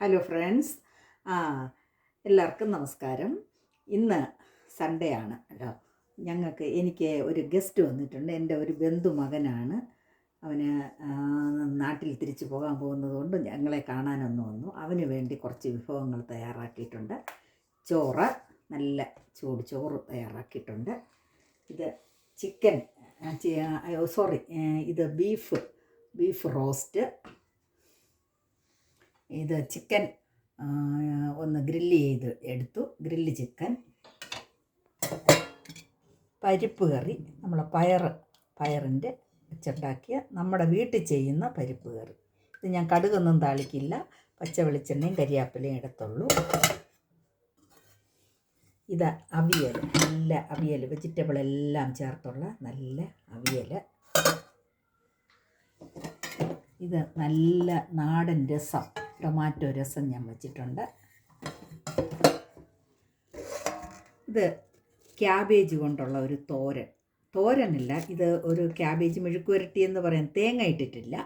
Hello friends ആ എല്ലാവർക്കും നമസ്കാരം. ഇന്ന് സൺഡേ ആണ് അല്ലോ ഞങ്ങൾക്ക് എനിക്ക് ഒരു ഗസ്റ്റ് വന്നിട്ടുണ്ട്. എന്റെ ഒരു ബന്ധു ബന്ധുമകനാണ് അവന് നാട്ടിൽ തിരിച്ചു പോകാൻ പോകുന്നതുകൊണ്ട് ഞങ്ങളെ കാണാനൊന്ന് വന്നു. അവന് വേണ്ടി കുറച്ച് വിഭവങ്ങൾ തയ്യാറാക്കിയിട്ടുണ്ട്. ചോറ് നല്ല ചൂട് ചോറ് തയ്യാറാക്കിയിട്ടുണ്ട്. ഇത് ചിക്കൻ സോറി ഇത് ബീഫ് ബീഫ് റോസ്റ്റ് ഇത് ചിക്കൻ ഒന്ന് ഗ്രില്ല് ചെയ്ത് എടുത്തു. ഗ്രില്ല് ചിക്കൻ പരിപ്പ് കറി. നമ്മളെ പയർ പയറിന്റെ വെച്ചുണ്ടാക്കിയ നമ്മുടെ വീട്ടിൽ ചെയ്യുന്ന പരിപ്പ് കറി. ഇത് ഞാൻ കടുകൊന്നും താളിക്കില്ല. പച്ച വെളിച്ചെണ്ണയും കരിയാപ്പിലയും എടുത്തുള്ളൂ. ഇത് അവിയൽ നല്ല അവിയൽ വെജിറ്റബിൾ എല്ലാം ചേർത്തുള്ള നല്ല അവിയൽ. ഇത് നല്ല നാടൻ രസം. ടൊമാറ്റോ രസം ഞാൻ വെച്ചിട്ടുണ്ട്. ഇത് ക്യാബേജ് കൊണ്ടുള്ള ഒരു തോരൻ. തോരനല്ല ഇത് ഒരു ക്യാബേജ് മെഴുക്കുവരട്ടി എന്ന് പറയാൻ തേങ്ങ ഇട്ടിട്ടില്ല.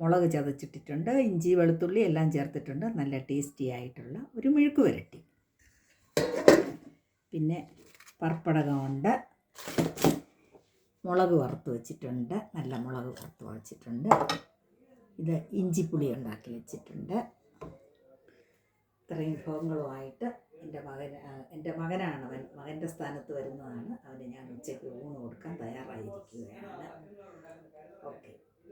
മുളക് ചതച്ചിട്ടിട്ടുണ്ട് ഇഞ്ചി വെളുത്തുള്ളി എല്ലാം ചേർത്തിട്ടുണ്ട്. നല്ല ടേസ്റ്റി ആയിട്ടുള്ള ഒരു മെഴുക്കുവരട്ടി പിന്നെ പർപ്പടകമുണ്ട് മുളക് വറുത്ത് വെച്ചിട്ടുണ്ട്. നല്ല മുളക് വറുത്ത് വെച്ചിട്ടുണ്ട്. ഇത് ഇഞ്ചിപ്പുളി ഉണ്ടാക്കി വെച്ചിട്ടുണ്ട്. ഇത്രയും വിഭവങ്ങളുമായിട്ട് എന്റെ മകൻ എന്റെ മകനാണ് അവൻ മകന്റെ സ്ഥാനത്ത് വരുന്നതാണ്. അവന് ഞാൻ ഉച്ചയ്ക്ക് ഊണ് കൊടുക്കാൻ ഓക്കെ